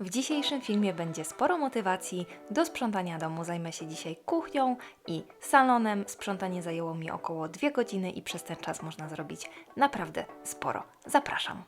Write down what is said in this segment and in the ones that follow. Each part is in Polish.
W dzisiejszym filmie będzie sporo motywacji do sprzątania domu. Zajmę się dzisiaj kuchnią i salonem. Sprzątanie zajęło mi około 2 godziny i przez ten czas można zrobić naprawdę sporo. Zapraszam.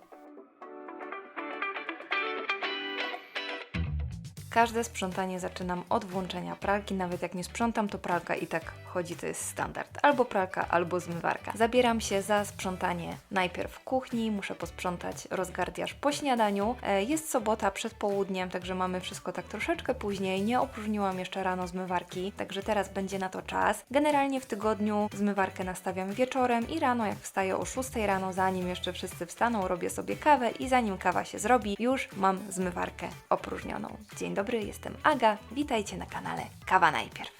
Każde sprzątanie zaczynam od włączenia pralki, nawet jak nie sprzątam, to pralka i tak chodzi, to jest standard. Albo pralka, albo zmywarka. Zabieram się za sprzątanie najpierw kuchni, muszę posprzątać rozgardiaż po śniadaniu. E, Jest sobota przed południem, także mamy wszystko tak troszeczkę później. Nie opróżniłam jeszcze rano zmywarki, także teraz będzie na to czas. Generalnie w tygodniu zmywarkę nastawiam wieczorem i rano, jak wstaję o 6 rano, zanim jeszcze wszyscy wstaną, robię sobie kawę i zanim kawa się zrobi, już mam zmywarkę opróżnioną. Dzień dobry, jestem Aga. Witajcie na kanale Kawa Najpierw.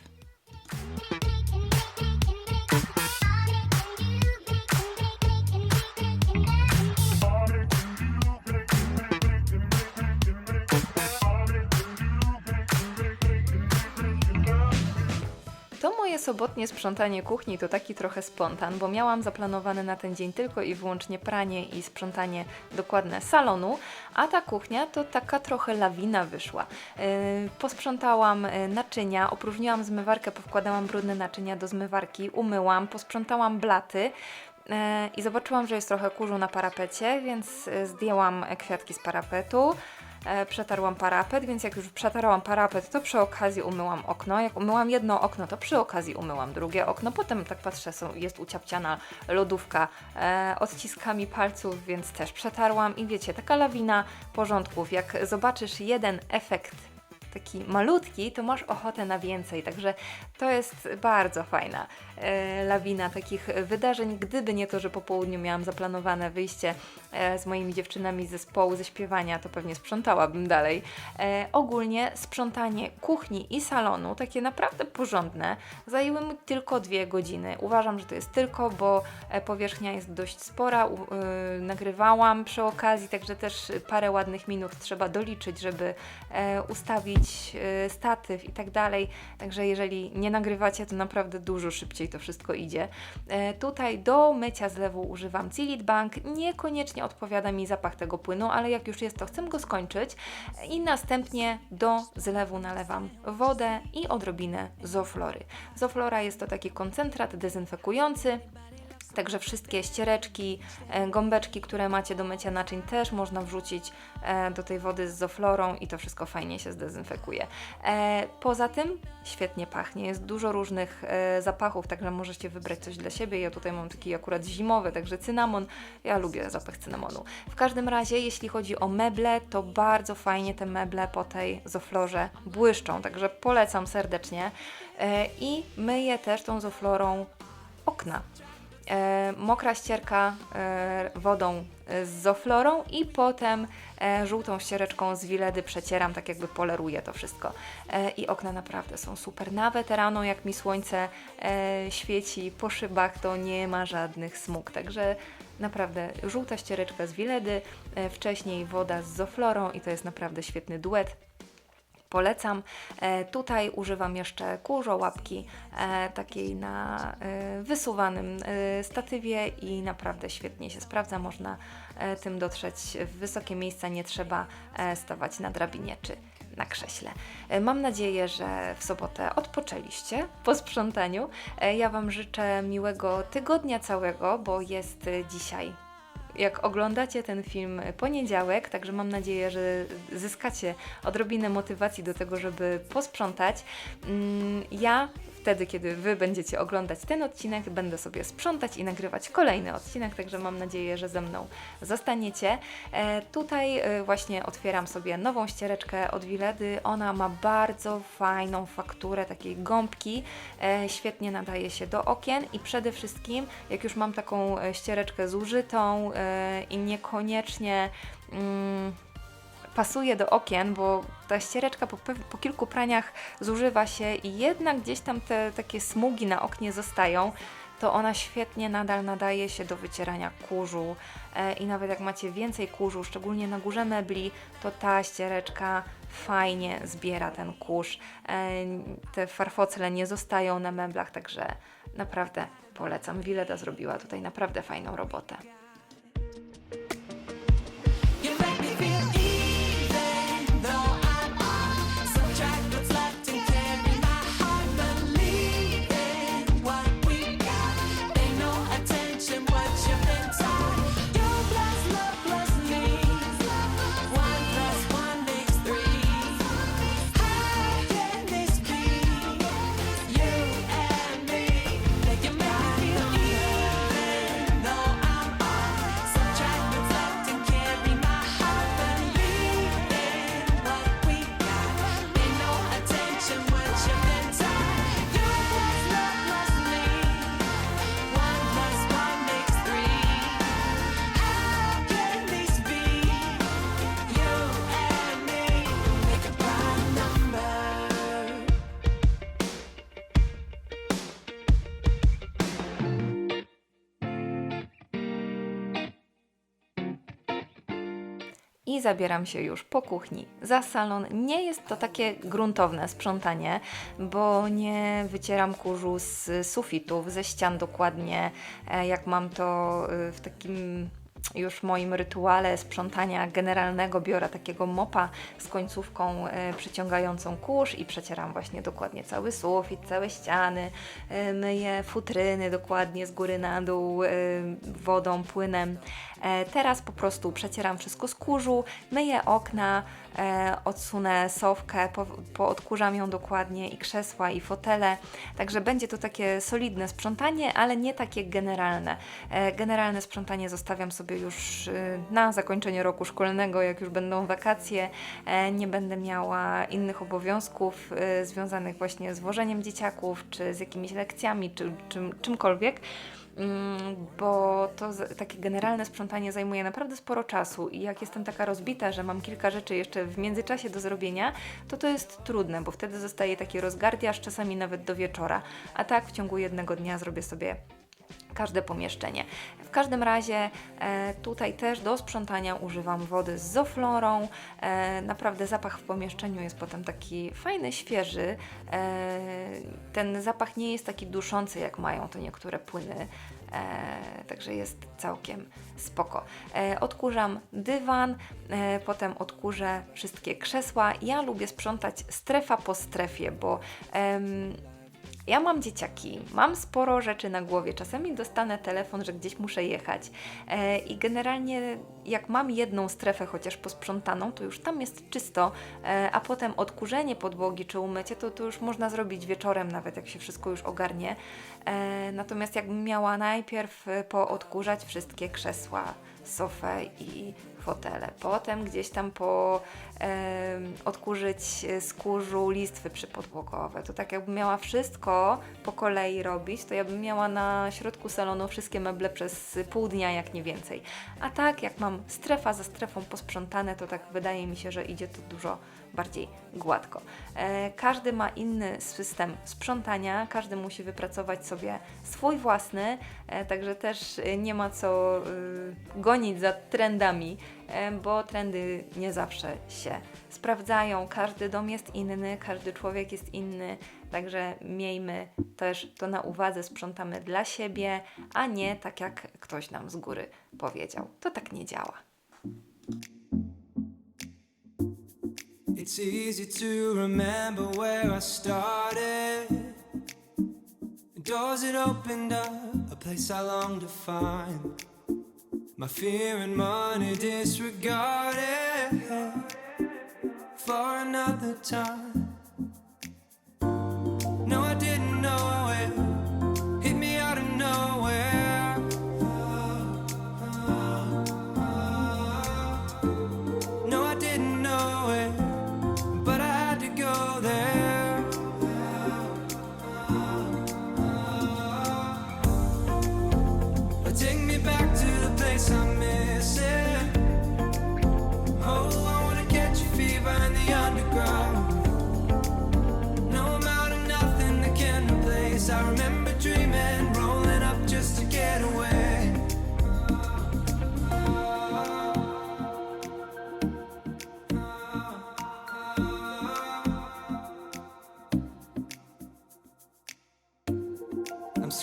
Sobotnie sprzątanie kuchni to taki trochę spontan, bo miałam zaplanowane na ten dzień tylko i wyłącznie pranie i sprzątanie dokładne salonu, a ta kuchnia to taka trochę lawina wyszła. Yy, posprzątałam yy, naczynia, opróżniłam zmywarkę, powkładałam brudne naczynia do zmywarki, umyłam, posprzątałam blaty. yy, I zobaczyłam, że jest trochę kurzu na parapecie, więc zdjęłam e, kwiatki z parapetu. E, przetarłam parapet, więc jak już przetarłam parapet, to przy okazji umyłam okno. Jak umyłam jedno okno, to przy okazji umyłam drugie okno. Potem tak patrzę, są, jest uciapciana lodówka e, odciskami palców, więc też przetarłam. I wiecie, taka lawina porządków. Jak zobaczysz jeden efekt taki malutki, to masz ochotę na więcej. Także to jest bardzo fajna e, lawina takich wydarzeń. Gdyby nie to, że po południu miałam zaplanowane wyjście e, z moimi dziewczynami z zespołu ze śpiewania, to pewnie sprzątałabym dalej. E, ogólnie sprzątanie kuchni i salonu, takie naprawdę porządne, zajęły mi tylko dwie godziny. Uważam, że to jest tylko, bo e, powierzchnia jest dość spora. U, y, nagrywałam przy okazji, także też parę ładnych minut trzeba doliczyć, żeby e, ustawić e, statyw i tak dalej. Także jeżeli nie nagrywacie, to naprawdę dużo szybciej to wszystko idzie. E, tutaj do mycia zlewu używam Cilit Bank. Niekoniecznie odpowiada mi zapach tego płynu, ale jak już jest, to chcę go skończyć. I następnie do zlewu nalewam wodę i odrobinę zoflory. Zoflora jest to taki koncentrat dezynfekujący. Także wszystkie ściereczki, e, gąbeczki, które macie do mycia naczyń też można wrzucić e, do tej wody z zoflorą i to wszystko fajnie się zdezynfekuje. E, Poza tym świetnie pachnie, jest dużo różnych zapachów, także możecie wybrać coś dla siebie. Ja tutaj mam taki akurat zimowy, także cynamon. Ja lubię zapach cynamonu. W każdym razie, jeśli chodzi o meble, to bardzo fajnie te meble po tej zoflorze błyszczą, także polecam serdecznie. I myję też tą zoflorą okna mokra ścierka e, wodą e, z zoflorą i potem e, żółtą ściereczką z wiledy przecieram, tak jakby poleruję to wszystko. E, I okna naprawdę są super. Nawet rano, jak mi słońce e, świeci po szybach, to nie ma żadnych smug. Także naprawdę żółta ściereczka z wiledy, e, wcześniej woda z zoflorą i to jest naprawdę świetny duet polecam. E, tutaj używam jeszcze kurzołapki e, takiej na e, wysuwanym statywie i naprawdę świetnie się sprawdza. Można tym dotrzeć w wysokie miejsca, nie trzeba stawać na drabinie czy na krześle. Mam nadzieję, że w sobotę odpoczęliście po sprzątaniu. Ja Wam życzę miłego tygodnia całego, bo jest dzisiaj jak oglądacie ten film poniedziałek, także mam nadzieję, że zyskacie odrobinę motywacji do tego, żeby posprzątać. Mm, Ja wtedy, kiedy Wy będziecie oglądać ten odcinek, będę sobie sprzątać i nagrywać kolejny odcinek, także mam nadzieję, że ze mną zostaniecie. E, tutaj e, właśnie otwieram sobie nową ściereczkę od Wiledy. Ona ma bardzo fajną fakturę takiej gąbki, e, świetnie nadaje się do okien i przede wszystkim, jak już mam taką e, ściereczkę zużytą e, i niekoniecznie. Mm, pasuje do okien, bo ta ściereczka po, po kilku praniach zużywa się i jednak gdzieś tam te takie smugi na oknie zostają, to ona świetnie nadal nadaje się do wycierania kurzu e, i nawet jak macie więcej kurzu, szczególnie na górze mebli, to ta ściereczka fajnie zbiera ten kurz. E, te farfocle nie zostają na meblach, także naprawdę polecam. Wileda zrobiła tutaj naprawdę fajną robotę. Zabieram się już po kuchni za salon. Nie jest to takie gruntowne sprzątanie, bo nie wycieram kurzu z sufitów, ze ścian dokładnie, e, jak mam to y, w takim już moim rytuale sprzątania generalnego biorę takiego mopa z końcówką e, przyciągającą kurz i przecieram właśnie dokładnie cały sufit, całe ściany, e, myję futryny dokładnie z góry na dół e, wodą, płynem. Teraz po prostu przecieram wszystko z kurzu, myję okna, odsunę sofkę, po, poodkurzam ją dokładnie i krzesła i fotele, także będzie to takie solidne sprzątanie, ale nie takie generalne. Generalne sprzątanie zostawiam sobie już y, na zakończenie roku szkolnego, jak już będą wakacje, e, nie będę miała innych obowiązków y, związanych właśnie z wożeniem dzieciaków, czy z jakimiś lekcjami, czy czym, czymkolwiek. Mm, bo to takie generalne sprzątanie zajmuje naprawdę sporo czasu i jak jestem taka rozbita, że mam kilka rzeczy jeszcze w międzyczasie do zrobienia, to to jest trudne, bo wtedy zostaje taki rozgardiaż, czasami nawet do wieczora, a tak w ciągu jednego dnia zrobię sobie każde pomieszczenie. W każdym razie e, tutaj też do sprzątania używam wody z zoflorą. E, naprawdę zapach w pomieszczeniu jest potem taki fajny, świeży. E, ten zapach nie jest taki duszący, jak mają to niektóre płyny. Także jest całkiem spoko. Odkurzam dywan, potem odkurzę wszystkie krzesła. Ja lubię sprzątać strefa po strefie, bo ja mam dzieciaki, mam sporo rzeczy na głowie. Czasami dostanę telefon, że gdzieś muszę jechać. E, I generalnie, jak mam jedną strefę chociaż posprzątaną, to już tam jest czysto, e, a potem odkurzenie podłogi czy umycie, to, to już można zrobić wieczorem, nawet jak się wszystko już ogarnie. E, natomiast jakbym miała najpierw e, poodkurzać wszystkie krzesła, sofę i fotele, potem gdzieś tam po em, odkurzyć e, z kurzu listwy przypodłogowe. To tak jakbym miała wszystko po kolei robić, to ja bym miała na środku salonu wszystkie meble przez pół dnia, jak nie więcej. A tak, jak mam strefa za strefą posprzątane, to tak wydaje mi się, że idzie to dużo bardziej gładko. E, każdy ma inny system sprzątania, każdy musi wypracować sobie swój własny, e, także też e, nie ma co gonić za trendami, bo trendy nie zawsze się sprawdzają. Każdy dom jest inny, każdy człowiek jest inny, także miejmy też to na uwadze, sprzątamy dla siebie, a nie tak jak ktoś nam z góry powiedział. To tak nie działa. It's easy to remember where I started. Doors that opened up, a place I long to find. My fear and money disregarded for another time.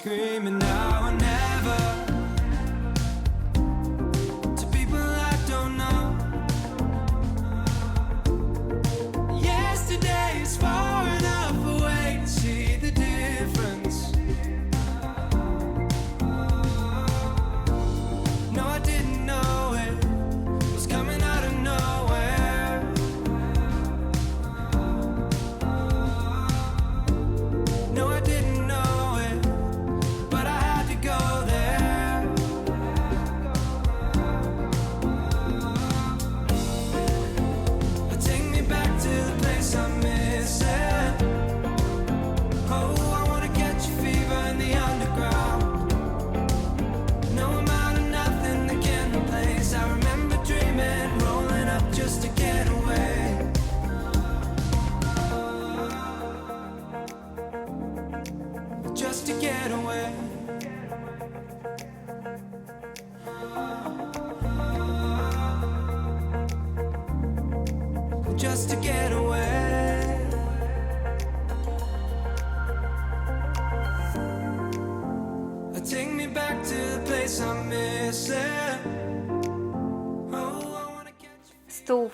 Screaming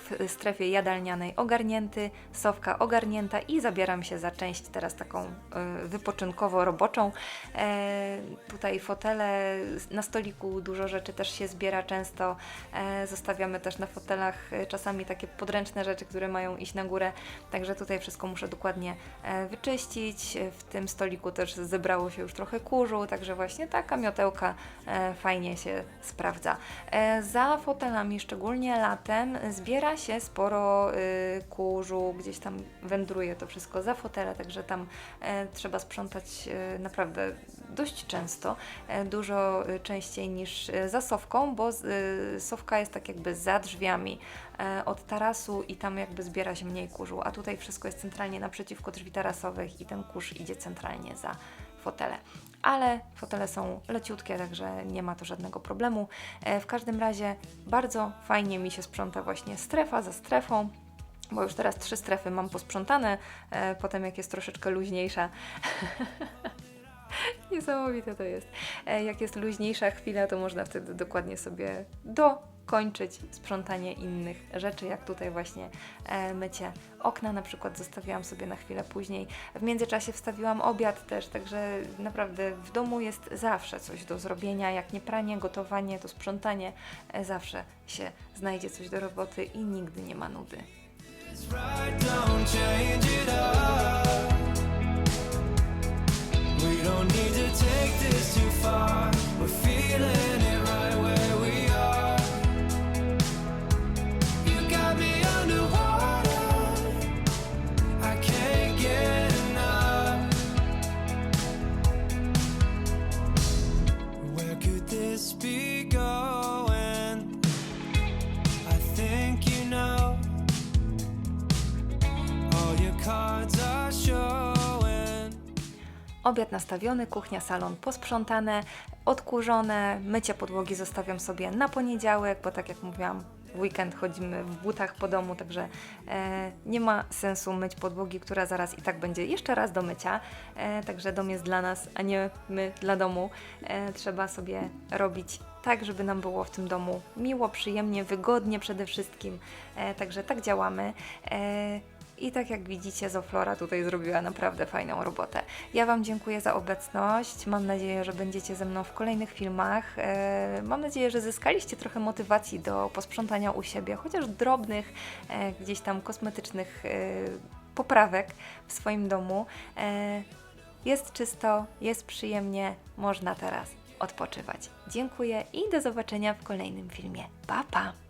w strefie jadalnianej ogarnięty, sofka ogarnięta i zabieram się za część teraz taką e, wypoczynkowo-roboczą. E, tutaj fotele, na stoliku dużo rzeczy też się zbiera często. E, zostawiamy też na fotelach czasami takie podręczne rzeczy, które mają iść na górę, także tutaj wszystko muszę dokładnie wyczyścić. W tym stoliku też zebrało się już trochę kurzu, także właśnie taka miotełka fajnie się sprawdza. Za fotelami, szczególnie latem, zbiera się sporo y, kurzu, gdzieś tam wędruje to wszystko za fotele, także tam e, trzeba sprzątać e, naprawdę dość często, e, dużo częściej niż za sofką, bo sofka jest tak jakby za drzwiami od tarasu i tam jakby zbiera się mniej kurzu, a tutaj wszystko jest centralnie naprzeciwko drzwi tarasowych i ten kurz idzie centralnie za fotele. Ale fotele są leciutkie, także nie ma to żadnego problemu. E, W każdym razie bardzo fajnie mi się sprząta właśnie strefa za strefą. Bo już teraz trzy strefy mam posprzątane, e, potem jak jest troszeczkę luźniejsza. Niesamowite to jest. E, Jak jest luźniejsza chwila, to można wtedy dokładnie sobie dokończyć sprzątanie innych rzeczy, jak tutaj właśnie e, mycie okna na przykład zostawiłam sobie na chwilę później. W międzyczasie wstawiłam obiad też, także naprawdę w domu jest zawsze coś do zrobienia, jak nie pranie, gotowanie, to sprzątanie, e, zawsze się znajdzie coś do roboty i nigdy nie ma nudy. We don't need to take this too far. We're feeling it Obiad nastawiony, kuchnia, salon posprzątane, odkurzone, mycie podłogi zostawiam sobie na poniedziałek, bo tak jak mówiłam, w weekend chodzimy w butach po domu, także e, nie ma sensu myć podłogi, która zaraz i tak będzie jeszcze raz do mycia, e, także dom jest dla nas, a nie my dla domu. E, trzeba sobie robić tak, żeby nam było w tym domu miło, przyjemnie, wygodnie przede wszystkim, e, także tak działamy. E, i tak jak widzicie, Zoflora tutaj zrobiła naprawdę fajną robotę. Ja Wam dziękuję za obecność. Mam nadzieję, że będziecie ze mną w kolejnych filmach. E, Mam nadzieję, że zyskaliście trochę motywacji do posprzątania u siebie, chociaż drobnych, e, gdzieś tam kosmetycznych e, poprawek w swoim domu. Jest czysto, jest przyjemnie, można teraz odpoczywać. Dziękuję i do zobaczenia w kolejnym filmie. Pa, pa!